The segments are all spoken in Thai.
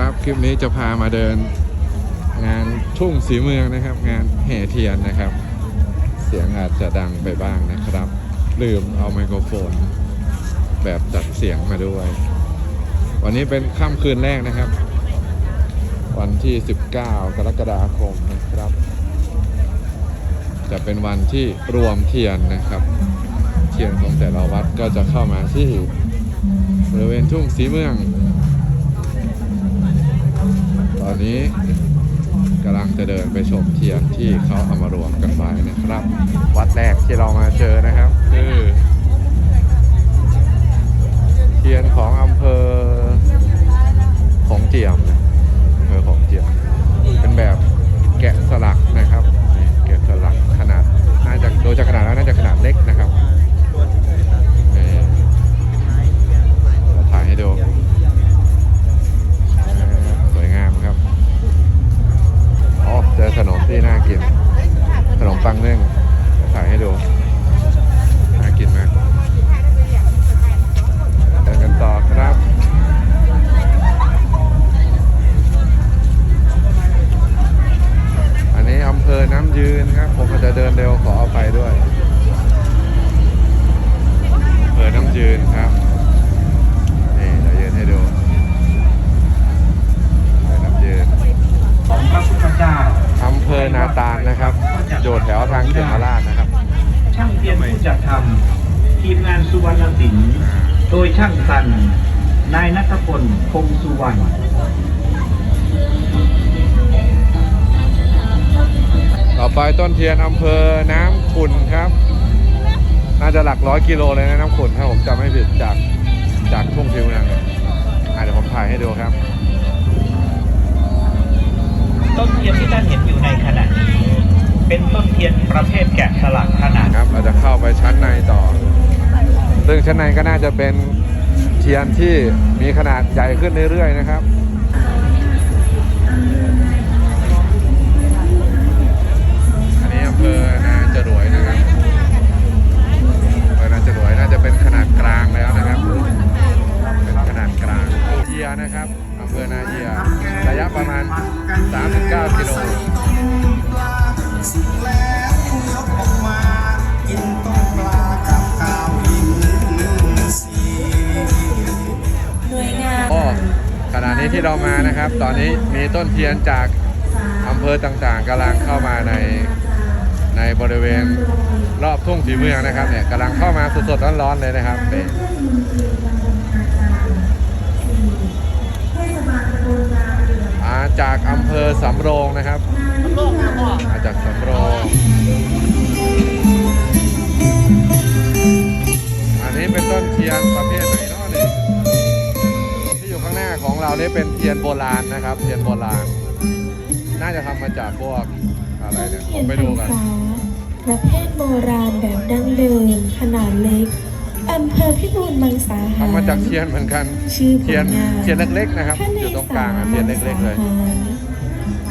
ครับ คลิปนี้จะพามาเดิน งานทุ่งสีเมืองนะครับ งานแห่เทียนนะครับ เสียงอาจจะดังไปบ้างนะครับ ลืมเอาไมโครโฟน แบบจัดเสียงมาด้วย วันนี้เป็นค่ำคืนแรกนะครับ วันที่ 19 กรกฎาคมนะครับ จะเป็นวันที่รวมเทียนนะครับ เทียนของแต่ละวัดก็จะเข้ามาที่บริเวณทุ่งสีเมือง ตอนนี้กำลังจะเดินไปชมเทียนที่เขาเอามารวมกันไว้นะครับ วัดแรกที่เรามาเจอนะครับ คือ เทียนของอำเภอของเจียมนะอำเภอของเจียม เป็นแบบแกะสลักนะครับแกะสลักขนาดน่าจะโดยจากขนาดแล้วน่าจะขนาดเล็กนะครับ ฟังนึ่ง ทียนอำเภอน้ำขุนครับ น่าจะหลักร้อยกิโลเลยนะน้ำขุนถ้าผมจำไม่ผิดจากจากทุ่งทิวนังเนี่ยอะเดี๋ยวผมถ่ายให้ดูครับ ต้นเทียนที่ท่านเห็นอยู่ในขณะนี้ เป็นต้นเทียนประเภทแกะสลักขนาดครับ เราจะเข้าไปชั้นในต่อ ซึ่งชั้นในก็น่าจะเป็นเทียนที่มีขนาดใหญ่ขึ้นเรื่อยๆนะครับ ประมาณ 39กิโลกออกมากินต้มปลากับข้าวอินทรีย์หน่วยงานโอ้ขณะนี้ที่เรามานะครับ ตอนนี้มีต้นเทียนจากอำเภอต่างๆกำลังเข้ามาในในบริเวณรอบทุ่งสีเมืองนะครับเนี่ยกำลังเข้ามาสดๆร้อนๆเลยนะครับ นี่มาจากอำเภอสำโรงนะครับมาจากสำโรง อันนี้เป็นต้นเทียนประเภทไหนเนาะเนี่ยที่อยู่ข้างหน้าของเรานี่เป็นเทียนโบราณนะครับ เทียนโบราณ น่าจะทำมาจากพวกอะไรเนี่ยผเทียมนไปพรดูรกันษาประเภทโบราณแบบดั้งเดิมขนาดเล็กอำเภอพิบูลมังสาหารทำมาจากเทียนเหมือนกัน ชื่อผเทียนลงานเทียนเล็กๆนะครับพะอยู่ ตรงกลางอะเทียนเล็กๆเลยมังสาหาร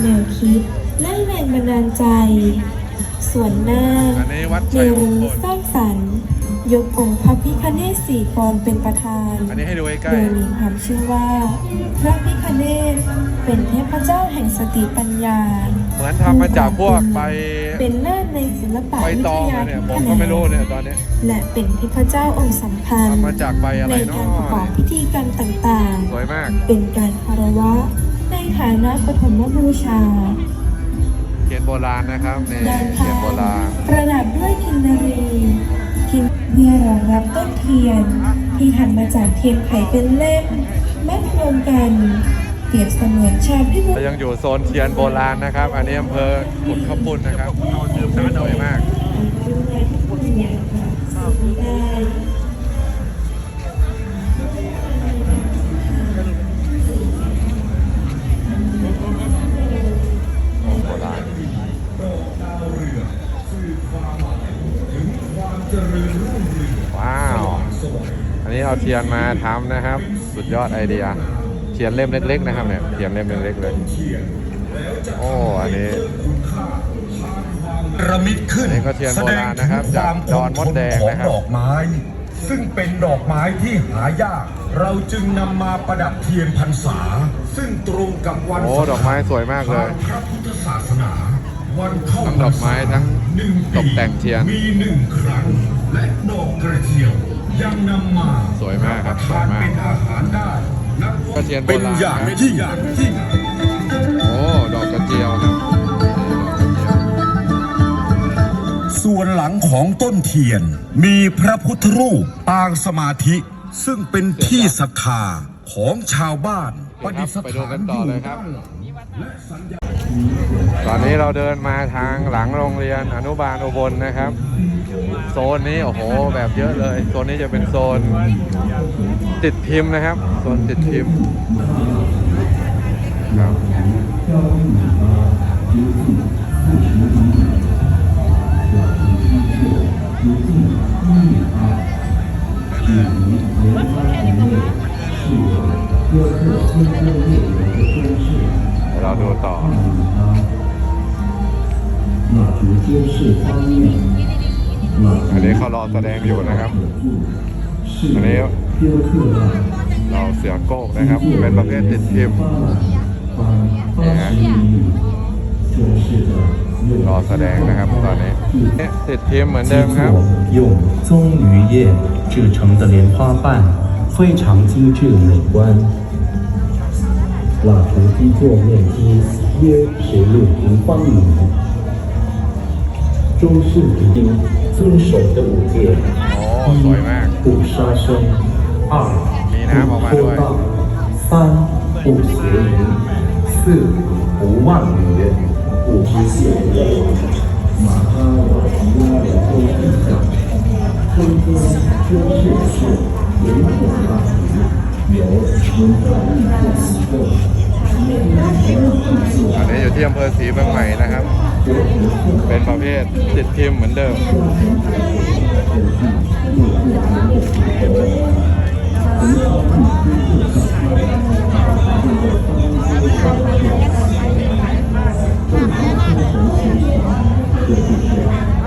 แนวคิดและแรงบันดาลใจ ส่วนหน้าอันนี้วัดเนชัยรมงมิคตลสร้างสรรค์ ยกองค์พระพิฆเนศสี่กรเป็นประธานอันนี้ให้ดูใกล้โดยมีความเชื่อว่า พระพิฆเนศเป็นเทพเจ้าแห่งสติปัญญาๆเหมือนทำมาจากพวกใบเป็นเลิศในศิลปะใบวิตทองยาอะเนี่ยทุกผแขมนก็ไม่รู้งเนี่ยตอนนี้ และเป็นเทพเจ้าองค์สำคัญทำมาจากใบอะไรในเนาะการประกอบพิธีกรรมต่างสวยมากๆเป็นการคารวะในฐานะปฐมบูชาเทียนโบราณนะครับนี่ด้านเทียข้านโบงราณ ประดับด้วยกินนารี กินเพื่อรองรับต้นเทียน ที่ทำมาจากเทียนไขเป็นเล่มมัดรวมกันเปรียบเสมือนชาวพิบูลยังอยู่โซนเทียนโบราณนะครับ อันนี้อำเภอขุนข้าวปุ้นนะครับสวยมาก ว้าว อันนี้เอาเทียนมาทำนะครับ สุดยอดไอเดีย เทียนเล่มเล็กๆนะครับเนี่ย เทียนเล่มเล็กๆเลย โอ้ อันนี้ระมิดขึ้นอันนี้ก็เทียนโบราณนะครับแสดงถึงจากดอนมดแดงนะครับความของดอกไม้ ซึ่งเป็นดอกไม้ที่หายาก เราจึงนำมาประดับเทียนพรรษา ซึ่งตรงกับวันโอ้สำคัญดอกไม้สวยมากเลยทงพระพุทธศาสนาวันเข้า ทั้งดอกไม้ทั้งหนึ่งตกแต่งเทียนมีหนึ่งครั้งและดอกกระเจียวยังนำมาสวยมากครับทานสวยมากเป็นอาหารได้นับกระเทียมโบเป็นราณอย่างครับยิ่งอย่างยิ่งโอ้ดอกกระเจียวครับดอกกระเจียวส่วนหลังของต้นเทียนมีพระพุทธรูปปางสมาธิ ซึ่งเป็นที่ศรัทธาของชาวบ้านโอประเคครับดิษไปดูฐากันนต่อเลยครับด้านหลังและสัญญา ตอนนี้เราเดินมาทางหลังโรงเรียนอนุบาลอุบลนะครับ โซนนี้โอ้โหแบบเยอะเลย โซนนี้จะเป็นโซนติดพิมพ์นะครับ โซนติดพิมพ์ครับ ต่อ 那竹街市方面，那 อันนี้เขารอแสดงอยู่นะครับ 是 อันนี้ 雕刻了 เราเสือโก้งนะครับ เป็นประเภทติดพิมพ์ 八八十厘米中式的 รอแสดงนะครับตอนนี้เนี่ยติดพิมพ์เหมือนเดิมครับ 用棕榈叶制成的莲花瓣，非常精致美观。 那菩提基座面积约十六平方米。中世纪经遵守的五戒：一、不杀生；二、不偷盗；三、不邪淫；四、不妄语；五、不亵渎。玛哈瓦迪拉多吉祥，天天都是是，吉大。 อันนี้อยู่ที่อำเภอศรีเมืองใหม่นะครับ เป็นประเภทจิดพิมเหมือนเดิม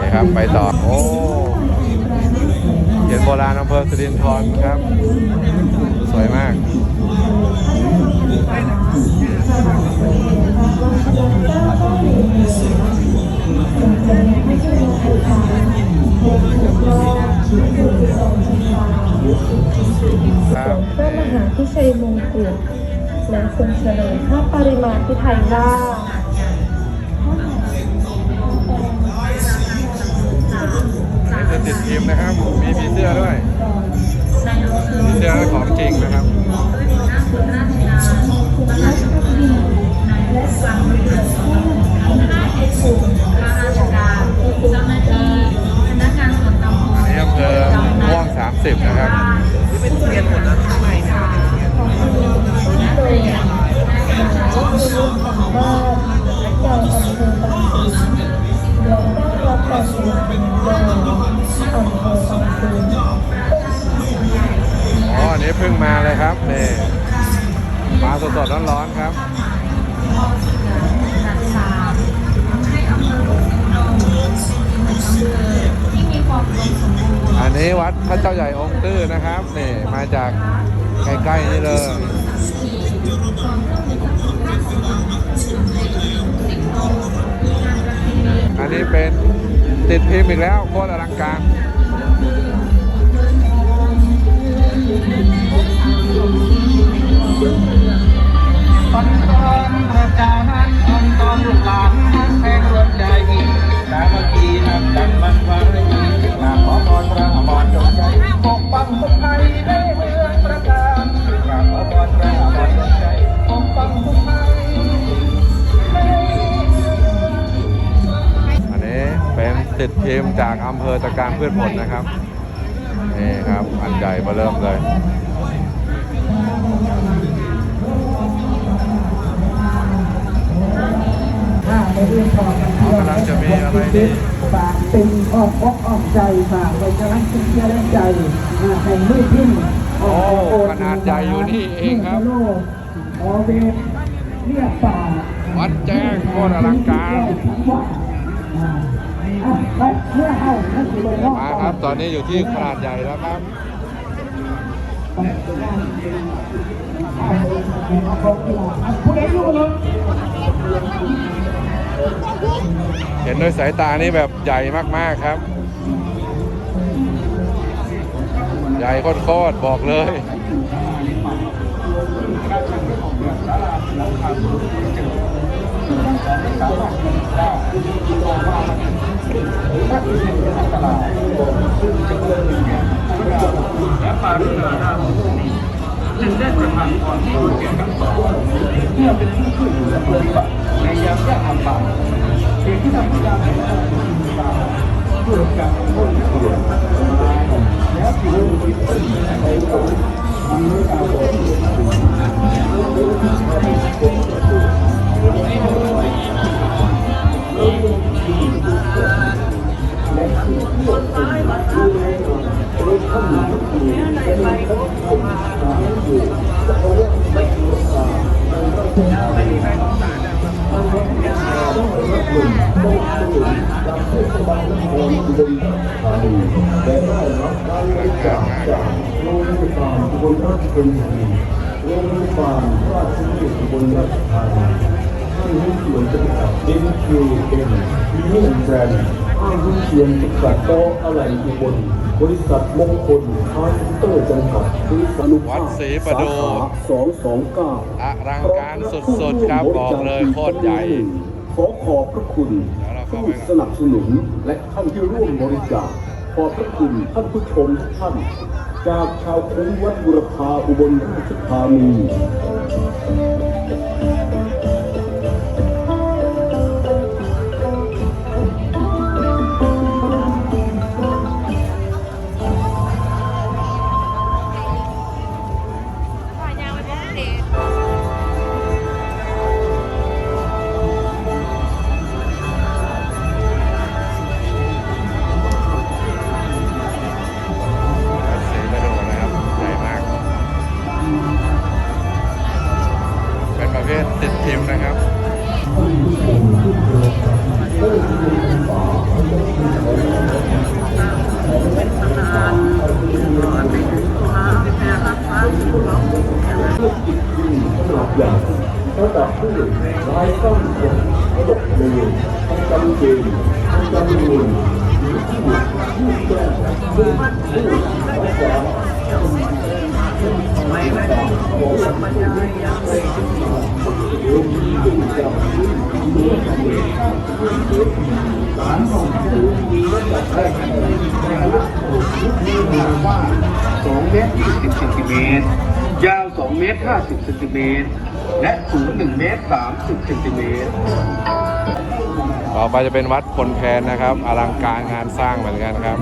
นี่ครับไปต่อ โอ้เขียนโบราณอำเภอสิรินธรครับ วยมากครับพระมหาพิชัยมงกุฎและทรงเฉลิมพระปริมาพิไทยราชนี่คือติดพิมพ์นะครับ มีผีเสื้อด้วย ผีเสื้อของจริงนะครับอันนี้อำเภอม่วง30นะครับว่าเราอำเภอบางสินและได้รับการสนับสนุนโดยอ สดๆร้อนๆครับอันนี้วัดพระเจ้าใหญ่องค์ตื้อนะครับนี่มาจากใกล้ๆนี่เลยอันนี้เป็นติดพิมพ์อีกแล้วโคตรอลังการ ปันตอนพระจ้านั้นปันตอนลูกหลานนั้นแพงรวมใจสามัคคีนับกันมันไว้กราบขอพรพระอมรจงใจปกปังคนไทยในเมืองประการกราบขอพรพระอมรจงใจปกปังคนไทยอันนี้เป็นติดพิมจากอำเภอตะการพืชผลนะครับนี่ครับ อันใหญ่มาเริ่มเลย เรื่องของการเที่ยวกำลังจะมีอะไรนี่ฝากเป็นออกอกออกใจฝากไว้กำลังเที่ยวและใจอ่าแห่งมือพิมพ์โอ้ขนาดใหญ่อยู่นี่เองครับโลกออเวทเรียกป่าวัดแจ้งโคตรอลังการทั้งวัดอ่าอะไปเมื่อเข้านั่นคือเลยเนาะมาครับตอนนี้อยู่ที่ขนาดใหญ่แล้วครับผู้ใดอยู่เลย เห็นด้วยสายตานี่แบบใหญ่มาก ๆ ครับ ใหญ่โคตรบอกเลยและปารุณาหน้าจึงได้ประทานพรให้แก่ทั้งสอง เพื่อเป็นผู้ช่วยเหลือปฏิบัติในยามยากลำบากเหตุที่ทำให้ยามแห่งการศึกษาเพื่อการพ้นเสียแล้วที่รู้ที่เป็นในโลกมีการบริแต่ได้รับการ บริจาคจากโรงพยาบาลอุบลราชธานีโรงพยาบาลราชวิทยาลัยอุบลราชธานีที่ให้ส่วนจำกัด MQM มีเงื่อนแบรนด์ห้างหุ้นส่วนจำกัดโตอะไหล่อุบล บริษัทมงคลคาร์เตอร์จำกัดบริษัทนุภาวัพดศรีประดูสองสองเก้าอลังการสุดๆครับบอกเลยโคตรใหญ่ขอขอบพระคุณเดี๋ยวเราเข้าผู้ไปสนับสนุนและท่านที่ร่วมบริจาคขอบพระคุณท่านผู้ชมทุกท่าน จากชาวคุ้มวัดบุรพาอุบลราชธานี เกณฑ์จำนวนที่ผู้แก้ผู้ผู้รักษาว่า2เมตร20เซนติเมตรยาว 2 เมตร 50เซนติเมตร และสูง 1 เมตร 30เซนติเมตร ต่อไปจะเป็นวัดพลแคนนะครับ อลังการงานสร้างเหมือนกันครับ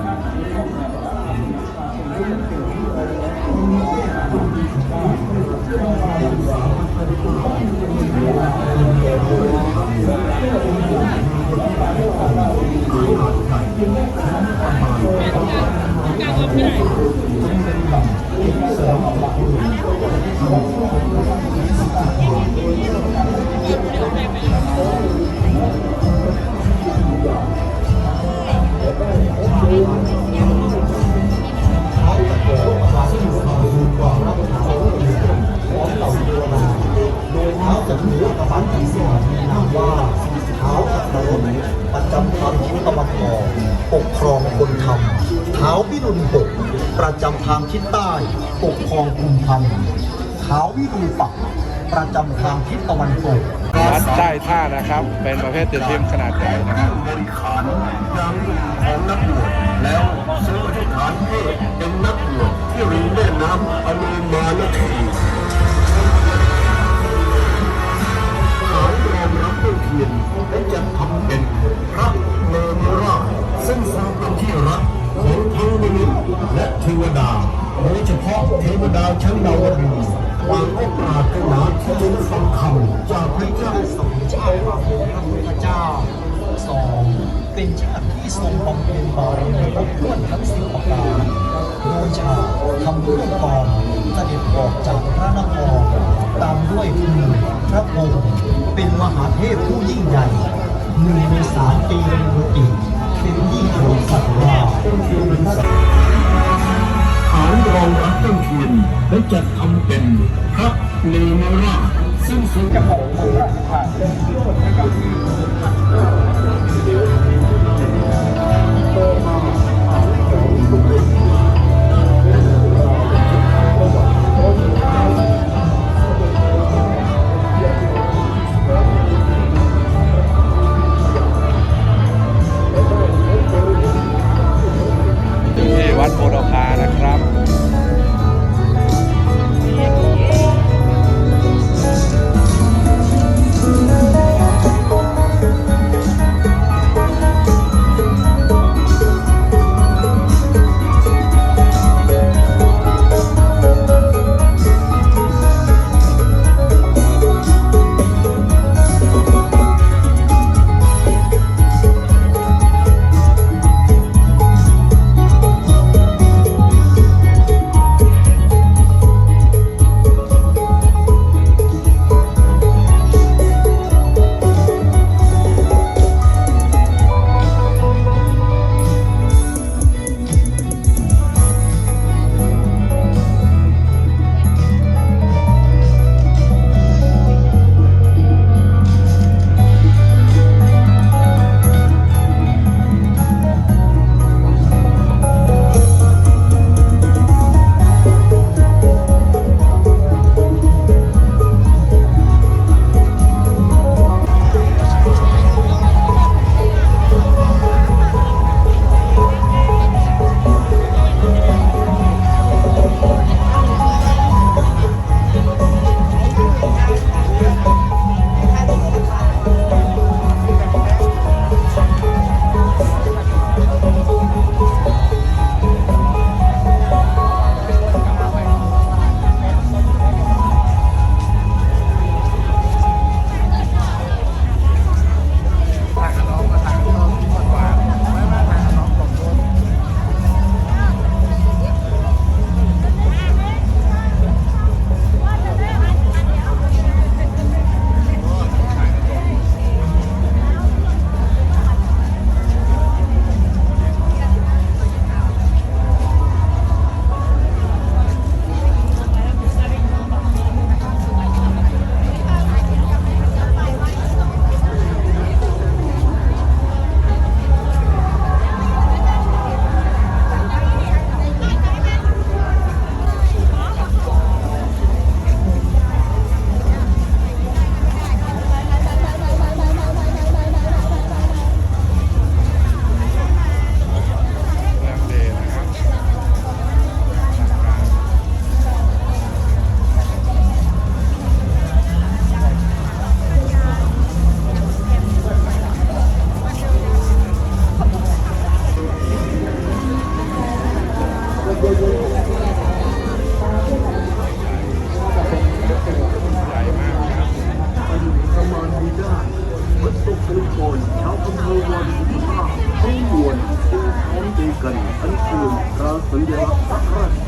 อ ท้าวิรุณปักษ์ประจำทางทิศตะวันตกวัดใต้ท่านะครับ เป็นประเภทติดพิมพ์ขนาดใหญ่นะครับบริขารยังของนักบวชแล้วซื้ออธิษฐานเพื่อเป็นนักบวชที่ริมแม่น้ำอนุมาลทีขายรองรับด้วยเทียนและจะทำเป็นพระเมรุราชซึ่งทรงเป็นที่รักของเทวมนุษย์และเทวดาโดยเฉพาะเทวดาชั้นดาวดึงส์ ต่างก็ปรารถนาที่จะฟังคำจากพระเจ้าสองชาติเป็นพระพุทธเจ้าสองเป็นชาติที่ทรงบำเพ็ญบารมีครบถ้วนทั้งสิบประการโดยชาทำเรื่องก่อนเสด็จออกจากพระนครตามด้วยคือพระองค์เป็นมหาเทพผู้ยิ่งใหญ่หนึ่งในสามปีเป็นกุฏิเป็นที่เคารพสักการะเป็นที่เป็นสักฐานรองรับต้นทุนและจัดทำเป็นพระเนรราชซึ่งสูงจะของมูลค่าเป็นที่สุดนะครั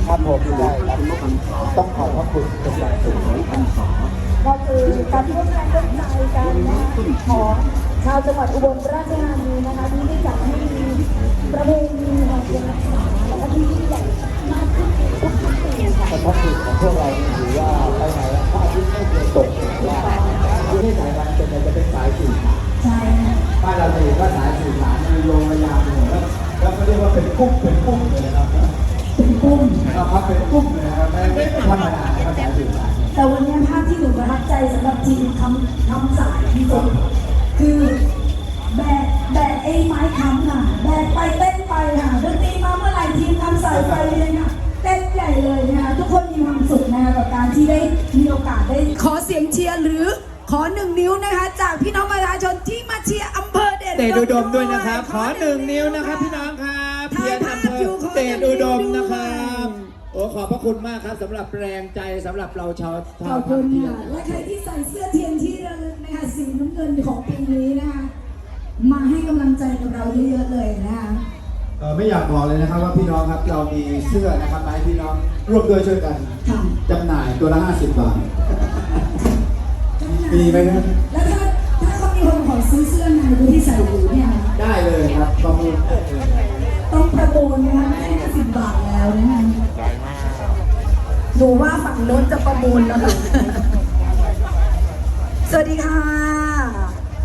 ครับผมเฉลิได้มพคระรับชนมพรรษาต้องขอบพระคุณเป็นอย่างสูงของพรรษาก็คือการร่วมแรงร่วมใจกันนะคะของชาวจังหวัดอุบลราชธานีนะคะที่ เรียกว่าเป็นกุ้งเป็นกุ้งเลยนะครับเป็นกุ้งนะครับเป็นกุ้งเลยนะครับไม่ไม่ธรรมดานะครับแต่วันนี้ภาพที่หนูประทับใจสำหรับทีมทำทำสายที่สุดคือแบกแบกไอ้ไม้คำค่ะแบกไปเต้นไปค่ะดนตรีมาเมื่อไหร่ทีมทำสายไฟเลยค่ะเต้นใหญ่เลยนะคะทุกคนมีความสุขนะคะกับการที่ได้มีโอกาสได้ขอเสียงเชียร์หรือขอหนึ่งนิ้วนะคะ จากพี่น้องประชาชนที่มาเชียร์อำเภอเดชเดชอุดมด้วยนะครับ ขอหนึ่งนิ้วนะครับพี่น้อง เภอเดชอุดมนะครับ โอ้ขอบพระคุณมากครับสำหรับแรงใจสำหรับเราชาวขชาอวบคุณเทียค่ะนและใครที่ใส่เสื้อเทียนที่ระลึกนะคะสีน้ำเงินของปีนี้นะคะมาให้กำลังใจกับเราเยอะๆเลยนะคะ เอ่อไม่อยากบอกเลยนะครับว่าพี่น้องครับเรามีเสื้อนะครับมาให้พี่น้องร่วมด้วยช่วยกันค่ะ จำหน่ายตัวละ50 บาท มีไหมครับ แล้วถ้าถ้าเขามีคนขอซื้อเสื้อในตัวที่ใส่อยู่เนี่ย ได้เลยครับประมูล ต้องประมูลนะคะไม่ได้สิบบาทแล้วนะคะใจมากดูว่าฝั่งโน้นจะประมูลแล้วค่ะสวัสดีค่ะ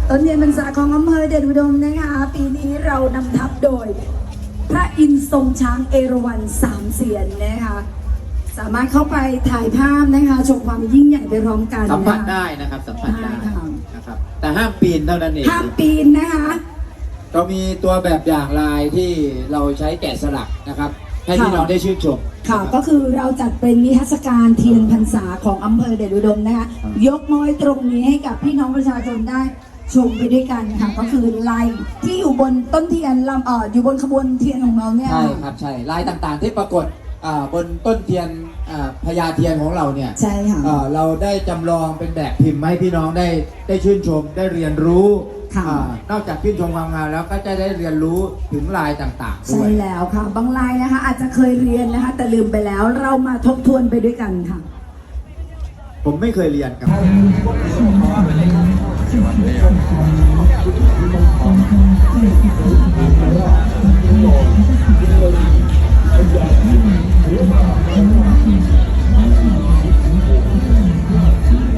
ต้นเทียนพรรษาของอำเภอเดชอุดมนะคะ ปีนี้เรานำทัพโดย พระอินทร์ทรงช้างเอราวัณสามเสียนนะคะสามารถเข้าไปถ่ายภาพนะคะชมความยิ่งใหญ่ไปพร้อมกันสัมผัสนะคะได้นะครับสัมผัสได้ได้ค่ะนะครับแต่ห้ามปีนเท่านั้นเองห้ามปีนนะคะ เรามีตัวแบบอย่างลายที่เราใช้แกะสลักนะครับ ให้พี่น้องได้ชื่นชม ค่ะก็คือเราจัดเป็นนิทรรศการเทียนพรรษาของอำเภอเดชอุดมนะคะยกน้อยตรงนี้ให้กับพี่น้องประชาชนได้ชมไปด้วยกันค่ะก็คือลายที่อยู่บนต้นเทียนลำเอ่ออยู่บนขบวนเทียนของเราเนี่ยใช่ครับใช่ลายต่างๆที่ปรากฏอ่าบนต้นเทียนอ่าพญาเทียนของเราเนี่ยใช่ค่ะเอ่อเราได้จำลองเป็นแบบพิมพ์มาให้พี่น้องได้ได้ชื่นชมได้เรียนรู้ นอกจากชื่นชมความงามแล้วก็จะได้เรียนรู้ถึงลายต่างๆด้วยใช่แล้วค่ะ บางลายนะคะ อาจจะเคยเรียนนะคะ แต่ลืมไปแล้วเรามาทบทวนไปด้วยกันค่ะ ผมไม่เคยเรียนครับ Thank